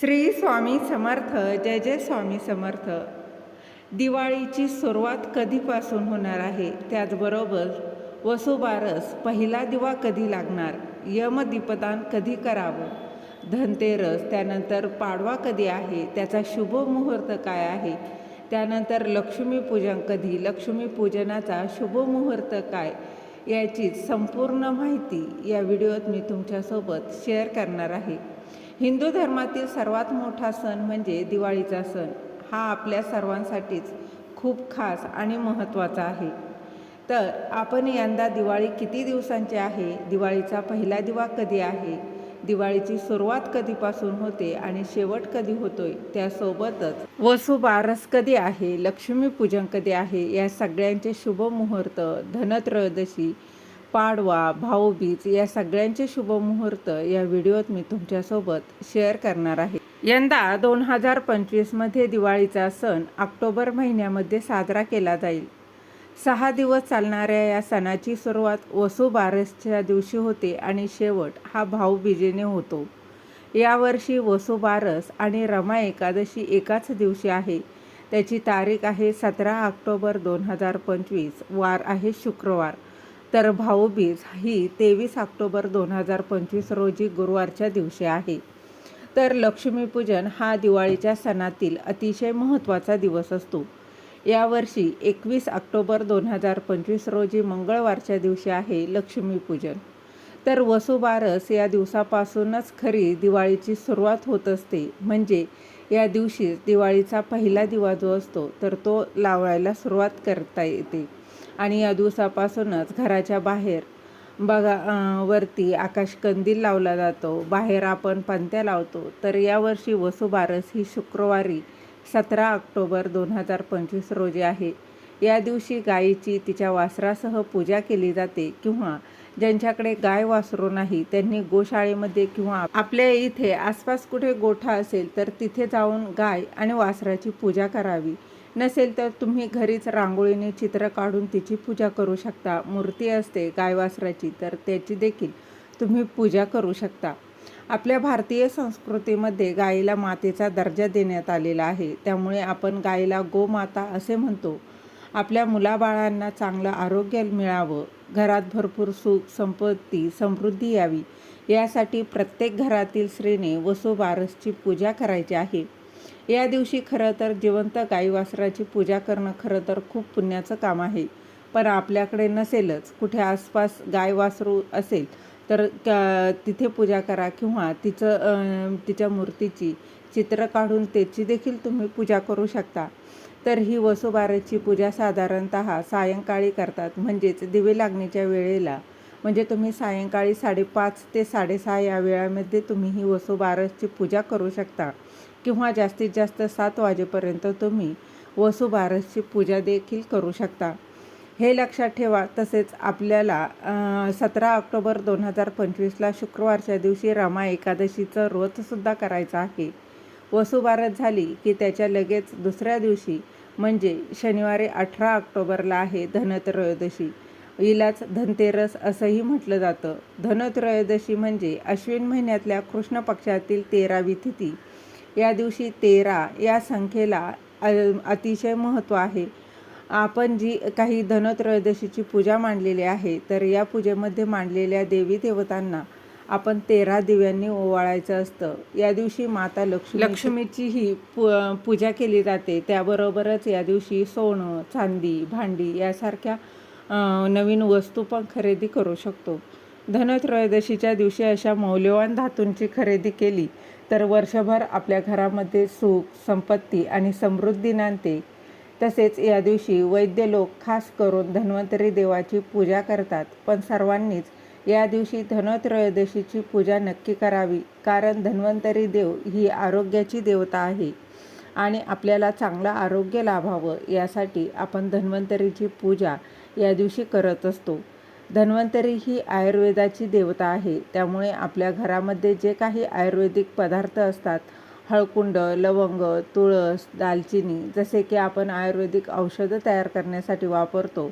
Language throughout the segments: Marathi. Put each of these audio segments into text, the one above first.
श्री स्वामी समर्थ जय जय स्वामी समर्थ. दिवाळीची सुरुवात कधीपासून होणार आहे? त्याचबरोबर वसुबारस पहिला दिवा कधी लागणार? यमदीपदान कधी करावं? धनतेरस त्यानंतर पाडवा कधी आहे? त्याचा शुभ मुहूर्त काय आहे? त्यानंतर लक्ष्मीपूजन कधी? लक्ष्मीपूजनाचा शुभ मुहूर्त काय? याची संपूर्ण माहिती या व्हिडिओत मी तुमच्यासोबत शेअर करणार आहे. हिंदू धर्मातील सर्वात मोठा सण म्हणजे दिवाळीचा सण. हा आपल्या सर्वांसाठीच खूप खास आणि महत्त्वाचा आहे. तर आपण यंदा दिवाळी किती दिवसांची आहे? दिवाळीचा पहिला दिवा कधी आहे? दिवाळीची सुरुवात कधीपासून होते आणि शेवट कधी होतोय? त्यासोबतच वसुबारस कधी आहे? लक्ष्मीपूजन कधी आहे? या सगळ्यांचे शुभ मुहूर्त धनत्रयोदशी पाडवा भाऊबीज या सगळ्यांचे शुभमुहूर्त या व्हिडिओत मी तुमच्यासोबत शेअर करणार आहे. यंदा दोन हजार पंचवीसमध्ये दिवाळीचा सण ऑक्टोबर महिन्यामध्ये साजरा केला जाईल. सहा दिवस चालणाऱ्या या सणाची सुरुवात वसुबारसच्या दिवशी होते आणि शेवट हा भाऊबीजेने होतो. यावर्षी वसुबारस आणि रमा एकादशी एकाच दिवशी आहे. त्याची तारीख आहे सतरा ऑक्टोबर दोन हजार पंचवीस. वार आहे शुक्रवार. तर भाऊबीज ही तेवीस ऑक्टोबर दोन हजार पंचवीस रोजी गुरुवारच्या दिवशी आहे. तर लक्ष्मीपूजन हा दिवाळीच्या सणातील अतिशय महत्त्वाचा दिवस असतो. यावर्षी एकवीस ऑक्टोबर दोन हजार पंचवीस रोजी मंगळवारच्या दिवशी आहे लक्ष्मीपूजन. तर वसुबारस या दिवसापासूनच खरी दिवाळीची सुरुवात होत असते. म्हणजे या दिवशी दिवाळीचा पहिला दिवा जो असतो तर तो लावायला सुरुवात करता येते. आणि या दिवसापासूनच घराच्या बाहेर बघा वरती आकाश कंदील लावला जातो. बाहेर आपण पंत्या लावतो. तर यावर्षी वसुबारस ही शुक्रवारी सतरा ऑक्टोबर दोन हजार पंचवीस रोजी आहे. या दिवशी गायीची तिच्या वासरासह पूजा केली जाते किंवा ज्यांच्याकडे गाय वासरू नाही त्यांनी गोशाळेमध्ये किंवा आपल्या इथे आसपास कुठे गोठा असेल तर तिथे जाऊन गाय आणि वासराची पूजा करावी. नसेल तर तुम्ही घरीच रांगोळीने चित्र काढून तिची पूजा करू शकता. मूर्ती असते गाय वासराची तर त्याची देखील तुम्ही पूजा करू शकता. आपल्या भारतीय संस्कृतीमध्ये गायीला मातेचा दर्जा देण्यात आलेला आहे. त्यामुळे आपण गायीला गोमाता असे म्हणतो. आपल्या मुलाबाळांना चांगलं आरोग्य मिळावं घरात भरपूर सुख संपत्ती समृद्धी यावी. यासाठी प्रत्येक घरातील स्त्रीने वसुबारसची पूजा करायची आहे. या दिवशी खरं तर जिवंत गाई वासराची पूजा करणं खरं तर खूप पुण्याचं काम आहे. पण आपल्याकडे नसेलच. कुठे आसपास गाय वासरू असेल तर तिथे पूजा करा किंवा तिचं तिच्या मूर्तीची चित्र काढून त्याची देखील तुम्ही पूजा करू शकता. तर ही वसुबारसची पूजा साधारणत सायंकाळी करतात. म्हणजेच दिवे लागण्याच्या वेळेला. म्हणजे तुम्ही सायंकाळी साडेपाच ते साडेसहा या वेळामध्ये तुम्ही ही वसुबारसची पूजा करू शकता. किंवा जास्तीत जास्त सात वाजेपर्यंत तुम्ही वसुबारसची पूजा देखील करू शकता. हे लक्षात ठेवा तसेच आपल्याला सतरा ऑक्टोबर दोन हजार पंचवीसला शुक्रवारच्या दिवशी रमा एकादशीचं व्रतसुद्धा करायचं आहे. वसुबारस झाली की त्याच्या लगेच दुसऱ्या दिवशी म्हणजे शनिवारी अठरा ऑक्टोबरला आहे धनत्रयोदशी. हिलाच धनतेरस असंही म्हटलं जातं. धनत्रयोदशी म्हणजे अश्विन महिन्यातल्या कृष्ण पक्षातील तेरावी तिथी. या दिवशी तेरा या संख्येला अतिशय महत्त्व आहे. आपण जी काही धनत्रयोदशीची पूजा मांडलेली आहे तर या पूजेमध्ये मांडलेल्या देवी देवतांना आपण तेरा दिव्यांनी ओवाळायचं असतं. या दिवशी माता लक्ष्मी लक्ष्मीचीही पू पूजा केली जाते. त्याबरोबरच या दिवशी सोनं चांदी भांडी यासारख्या नवीन वस्तू पण खरेदी करू शकतो. धनत्रयोदशीच्या दिवशी अशा मौल्यवान धातूंची खरेदी केली तर वर्षभर आपल्या घरामध्ये सुख संपत्ती आणि समृद्धी नांदते. तसेच या दिवशी वैद्य लोक खास करून धन्वंतरी देवाची पूजा करतात. पण सर्वांनीच या दिवशी धनत्रयोदशीची पूजा नक्की करावी कारण धन्वंतरी देव ही आरोग्याची देवता आहे आणि आपल्याला चांगलं आरोग्य लाभावं यासाठी आपण धन्वंतरीची पूजा या दिवशी करत असतो. धन्वंतरी ही आयुर्वेदाची देवता आहे. त्यामुळे आपल्या घरामध्ये जे काही आयुर्वेदिक पदार्थ असतात हळकुंड लवंग तुळस दालचिनी जसे की आपण आयुर्वेदिक औषधं तयार करण्यासाठी वापरतो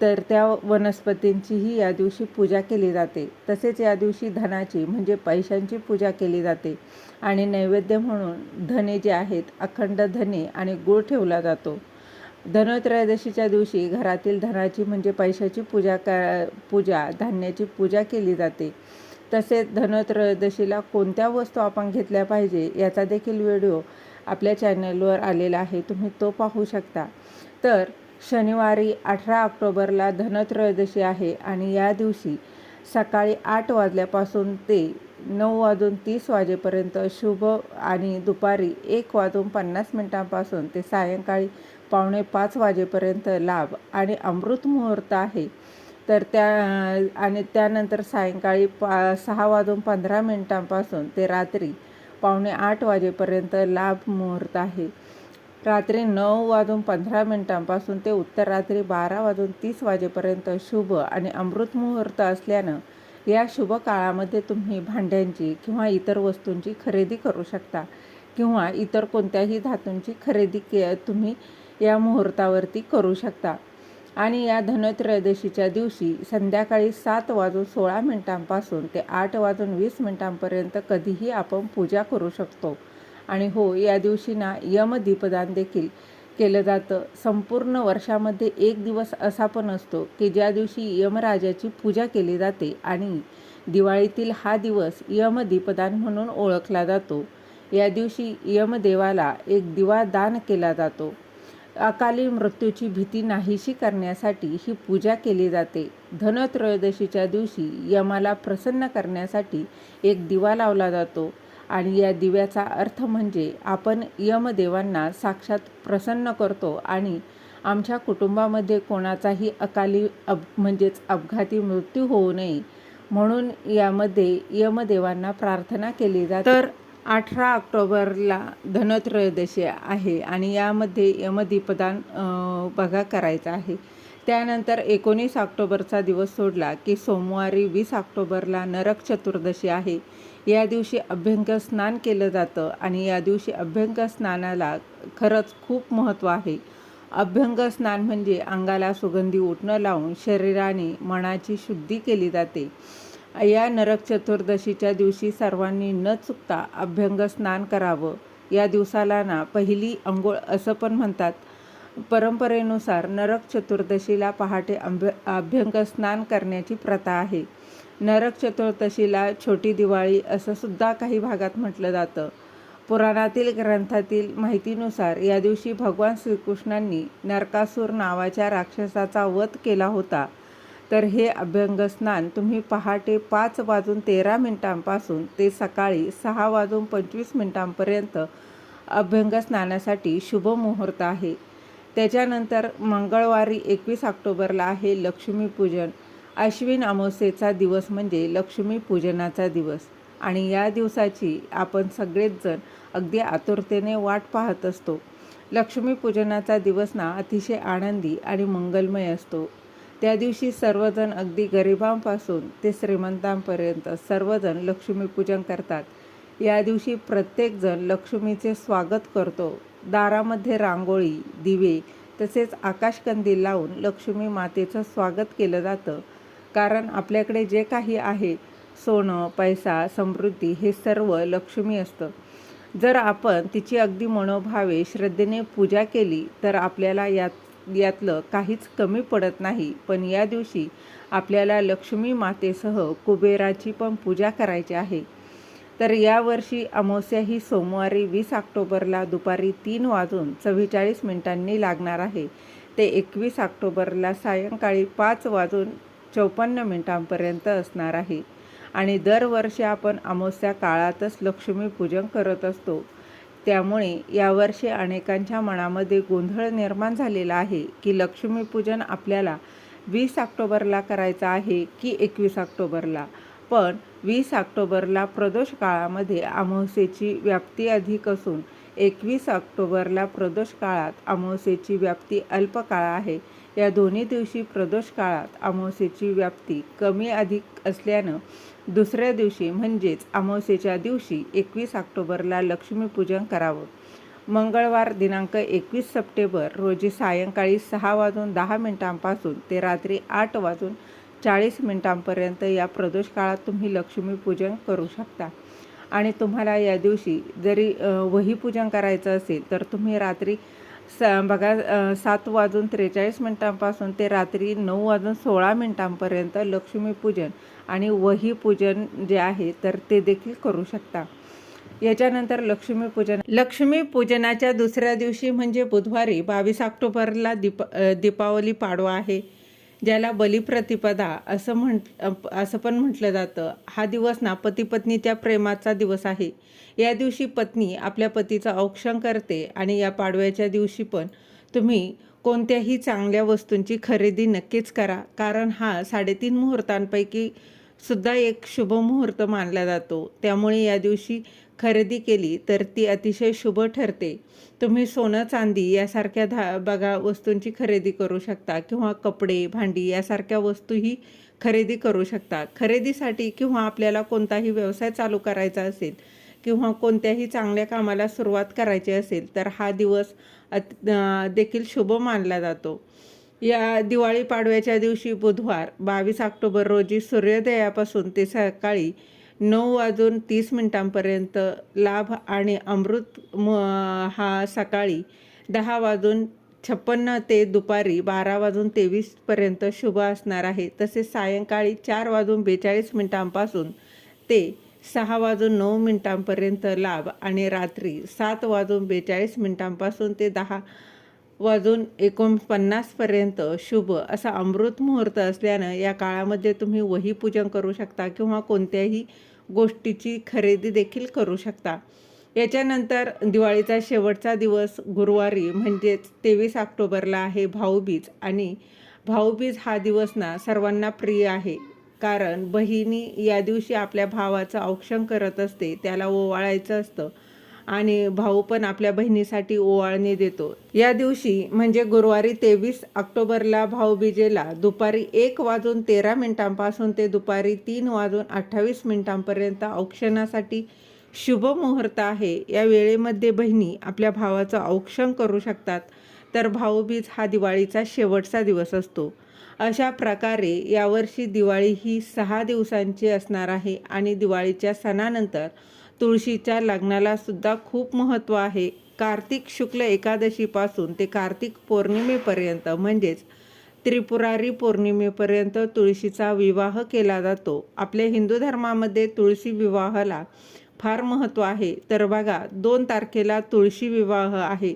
तर त्या वनस्पतींचीही या दिवशी पूजा केली जाते. तसेच या दिवशी धनाची म्हणजे पैशांची पूजा केली जाते आणि नैवेद्य म्हणून धने जे आहेत अखंड धने आणि गूळ ठेवला जातो. धनत्रयोदशीच्या दिवशी घरातील धनाची म्हणजे पैशाची पूजा का पूजा धान्याची पूजा केली जाते. तसेच धनत्रयोदशीला कोणत्या वस्तू आपण घेतल्या पाहिजे याचा देखील व्हिडिओ आपल्या चॅनलवर आलेला आहे तुम्ही तो पाहू शकता. तर शनिवारी अठरा ऑक्टोबरला धनत्रयोदशी आहे आणि या दिवशी सकाळी आठ वाजल्यापासून ते नऊ वाजून तीस वाजेपर्यंत शुभ आणि दुपारी एक वाजून पन्नास मिनटांपासून ते सायंकाळी पावणे पाच वाजेपर्यंत लाभ आणि अमृत मुहूर्त आहे. तर त्या आणि त्यानंतर सायंकाळी पा सहा वाजून पंधरा मिनटांपासून ते रात्री पावणे आठ वाजेपर्यंत लाभ मुहूर्त आहे. रात्री नऊ वाजून पंधरा मिनटांपासून ते उत्तर रात्री बारा वाजून तीस वाजेपर्यंत शुभ आणि अमृत मुहूर्त असल्यानं या शुभ काळामध्ये तुम्ही भांड्यांची किंवा इतर वस्तूंची खरेदी करू शकता किंवा इतर कोणत्याही धातूंची खरेदी के तुम्ही या मुहूर्तावरती करू शकता. आणि या धनत्रयोदशीच्या दिवशी संध्याकाळी सात वाजून सोळा मिनटांपासून ते आठ वाजून वीस मिनिटांपर्यंत कधीही आपण पूजा करू शकतो. आणि हो या दिवशी ना यमदीपदान देखील केलं जातं. संपूर्ण वर्षामध्ये एक दिवस असा पण असतो की ज्या दिवशी यमराजाची पूजा केली जाते आणि दिवाळीतील हा दिवस यमदीपदान म्हणून ओळखला जातो. या दिवशी यमदेवाला एक दिवा दान केला जातो. अकाली मृत्यूची भीती नाहीशी करण्यासाठी ही पूजा केली जाते. धनत्रयोदशीच्या दिवशी यमाला प्रसन्न करण्यासाठी एक दिवा लावला जातो. आणि या दिव्याचा अर्थ म्हणजे आपण यमदेवांना साक्षात प्रसन्न करतो आणि आमच्या कुटुंबामध्ये कोणाचाही अकाली अप म्हणजेच अपघाती मृत्यू होऊ नये. म्हणून यामध्ये यमदेवांना प्रार्थना केली जाते. तर अठरा ऑक्टोबरला धनत्रयोदशी आहे आणि यामध्ये यमदीपदान बघा करायचं आहे. त्यानंतर एकोणीस ऑक्टोबरचा दिवस सोडला की सोमवारी वीस ऑक्टोबरला नरक चतुर्दशी आहे. या दिवशी अभ्यंग स्नान केलं जातं आणि या दिवशी अभ्यंग स्नानाला खरंच खूप महत्त्व आहे. अभ्यंग स्नान म्हणजे अंगाला सुगंधी उठणं लावून शरीराने मनाची शुद्धी केली जाते. या नरक चतुर्दशीच्या दिवशी सर्वांनी न चुकता अभ्यंग स्नान करावं. या दिवसाला ना पहिली अंघोळ असं पण म्हणतात. परंपरेनुसार नरक चतुर्दशीला पहाटे अंभ अभ्यंग स्नान करण्याची प्रथा आहे. नरक चतुर्दशीला छोटी दिवाळी असं सुद्धा काही भागात म्हटलं जातं. पुराणातील ग्रंथातील माहितीनुसार या दिवशी भगवान श्रीकृष्णांनी नरकासूर नावाच्या राक्षसाचा वध केला होता. तर हे अभ्यंगस्नान तुम्ही पहाटे पाच वाजून तेरा मिनटांपासून ते सकाळी सहा वाजून पंचवीस मिनटांपर्यंत अभ्यंगस्नानासाठी शुभ मुहूर्त आहे. त्याच्यानंतर मंगळवारी एकवीस ऑक्टोबरला आहे लक्ष्मीपूजन. अश्विन अमावस्येचा दिवस म्हणजे लक्ष्मीपूजनाचा दिवस. आणि या दिवसाची आपण सगळेच जण अगदी आतुरतेने वाट पाहत असतो. लक्ष्मीपूजनाचा दिवस ना अतिशय आनंदी आणि मंगलमय असतो. त्या दिवशी सर्वजण अगदी गरिबांपासून ते श्रीमंतांपर्यंत सर्वजण लक्ष्मीपूजन करतात. या दिवशी प्रत्येकजण लक्ष्मीचे स्वागत करतो. दारामध्ये रांगोळी दिवे तसेच आकाशकंदील लावून लक्ष्मी मातेचं स्वागत केलं जातं. कारण आपल्याकडे जे काही आहे सोनं पैसा समृद्धी हे सर्व लक्ष्मी असतं. जर आपण तिची अगदी मनोभावे श्रद्धेने पूजा केली तर आपल्याला यात यातलं काहीच कमी पडत नाही. पण या दिवशी आपल्याला लक्ष्मी मातेसह कुबेराची पण पूजा करायची आहे. तर यावर्षी अमावस्या ही सोमवारी वीस ऑक्टोबरला दुपारी तीन वाजून चव्वेचाळीस मिनिटांनी लागणार आहे. ते एकवीस ऑक्टोबरला सायंकाळी पाच वाजून चौपन्न मिनिटांपर्यंत असणार आहे. आणि दरवर्षी आपण अमावस्या काळातच लक्ष्मीपूजन करत असतो. त्यामुळे यावर्षी अनेकांच्या मनामध्ये गोंधळ निर्माण झालेला आहे की लक्ष्मीपूजन आपल्याला वीस ऑक्टोबरला करायचं आहे की एकवीस ऑक्टोबरला? पण वीस ऑक्टोबरला प्रदोष काळामध्ये अमावस्येची व्याप्ती अधिक असून एकवीस ऑक्टोबरला प्रदोष काळात अमावस्येची व्याप्ती अल्प काळ आहे. या दोन्ही दिवशी प्रदोष काळात अमावस्येची व्याप्ती कमी अधिक असल्यानं दुसऱ्या दिवशी म्हणजेच अमावस्येच्या दिवशी एकवीस ऑक्टोबरला लक्ष्मीपूजन करावं. मंगळवार दिनांक एकवीस सप्टेंबर रोजी सायंकाळी सहा वाजून दहा मिनिटांपासून ते रात्री आठ वाजून चाळीस मिनिटांपर्यंत या प्रदोष काळात तुम्ही लक्ष्मीपूजन करू शकता. आणि तुम्हाला या दिवशी जरी वहीपूजन करायचं असेल तर तुम्ही रात्री स बघा सात वाजून त्रेचाळीस मिनिटांपासून ते रात्री नऊ वाजून सोळा मिनिटांपर्यंत लक्ष्मीपूजन आणि वहीपूजन जे आहे तर ते देखील करू शकता. याच्यानंतर लक्ष्मीपूजन लक्ष्मीपूजनाच्या दुसऱ्या दिवशी म्हणजे बुधवारी बावीस ऑक्टोबरला दीप दीपावली पाडवा आहे. ज्याला बलिप्रतिपदा असं म्हट असं पण म्हटलं जातं. हा दिवस ना पती पत्नीच्या प्रेमाचा दिवस आहे. या दिवशी पत्नी आपल्या पतीचं औक्षण करते आणि या पाडव्याच्या दिवशी पण तुम्ही कोणत्याही चांगल्या वस्तूंची खरेदी नक्कीच करा. कारण हा साडेतीन मुहूर्तांपैकी सुद्धा एक शुभ मुहूर्त मानला जातो. त्यामुळे या दिवशी खरेदी केली तर ती अतिशय शुभ ठरते. तुम्ही सोनं चांदी यासारख्या धा बघा वस्तूंची खरेदी करू शकता किंवा कपडे भांडी यासारख्या वस्तूही खरेदी करू शकता. खरेदीसाठी किंवा आपल्याला कोणताही व्यवसाय चालू करायचा असेल किंवा कोणत्याही चांगल्या कामाला सुरुवात करायची असेल तर हा दिवस अत देखील शुभ मानला जातो. या दिवाळी पाडव्याच्या दिवशी बुधवार बावीस ऑक्टोबर रोजी सूर्योदयापासून ते सकाळी नऊ वाजून तीस मिनिटांपर्यंत लाभ आणि अमृत म हा सकाळी दहा वाजून छप्पन्न ते दुपारी बारा वाजून तेवीसपर्यंत शुभ असणार आहे. तसेच सायंकाळी चार वाजून बेचाळीस मिनिटांपासून ते सहा वाजून नऊ मिनिटांपर्यंत लाभ आणि रात्री सात वाजून बेचाळीस मिनिटांपासून ते दहा वाजून एकोणपन्नासपर्यंत शुभ असा अमृत मुहूर्त असल्यानं या काळामध्ये तुम्ही वहीपूजन करू शकता किंवा कोणत्याही गोष्टीची खरेदी देखील करू शकता. याच्यानंतर दिवाळीचा शेवटचा दिवस गुरुवारी म्हणजेच तेवीस ऑक्टोबरला आहे भाऊबीज आणि भाऊबीज हा दिवस ना सर्वांना प्रिय आहे. कारण बहिणी या दिवशी आपल्या भावाचं औक्षण करत असते त्याला ओवाळायचं असतं. आणि भाऊ पण आपल्या बहिणीसाठी ओवाळणी देतो. या दिवशी म्हणजे गुरुवारी तेवीस ऑक्टोबरला भाऊबीजेला दुपारी एक वाजून तेरा मिनिटांपासून ते दुपारी तीन वाजून अठ्ठावीस मिनिटांपर्यंत औक्षणासाठी शुभ मुहूर्त आहे. या वेळेमध्ये बहिणी आपल्या भावाचं औक्षण करू शकतात. तर भाऊबीज हा दिवाळीचा शेवटचा दिवस असतो. अशा प्रकारे यावर्षी दिवाळी ही सहा दिवसांची असणार आहे आणि दिवाळीच्या सणानंतर तुळशीच्या लग्नाला सुद्धा खूप महत्त्व आहे. कार्तिक शुक्ल एकादशीपासून ते कार्तिक पौर्णिमेपर्यंत म्हणजेच त्रिपुरारी पौर्णिमेपर्यंत तुळशीचा विवाह केला जातो. आपल्या हिंदू धर्मामध्ये तुळशी विवाहाला फार महत्त्व आहे. तर बघा दोन तारखेला तुळशी विवाह आहे.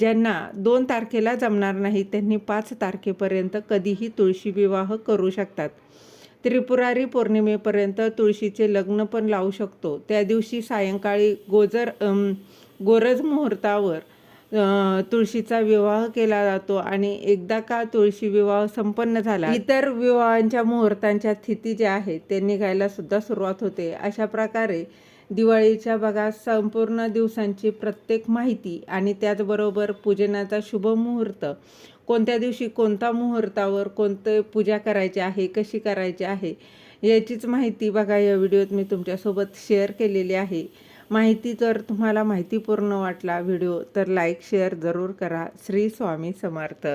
ज्यांना दोन तारखेला जमणार नाही त्यांनी पाच तारखेपर्यंत कधीही तुळशी विवाह करू शकतात. त्रिपुरारी पौर्णिमेपर्यंत तुळशीचे लग्न पण लावू शकतो. त्या दिवशी सायंकाळी गोजर गोरज मुहूर्तावर तुळशीचा विवाह केला जातो आणि एकदा का तुळशी विवाह संपन्न झाला इतर विवाहांच्या मुहूर्तांच्या स्थिती ज्या आहेत ते निघायला सुद्धा सुरुवात होते. अशा प्रकारे दिवाळीच्या बघा संपूर्ण दिवसांची प्रत्येक माहिती आणि त्याचबरोबर पूजनाचा शुभ मुहूर्त कोणत्या दिवशी कोणत्या मुहूर्तावर कोणते पूजा करायची आहे कशी करायची आहे याचीच माहिती बघा या व्हिडिओत मी तुमच्यासोबत शेअर केलेली आहे. माहिती जर तुम्हाला माहितीपूर्ण वाटला व्हिडिओ तर लाईक शेअर जरूर करा. श्री स्वामी समर्थ.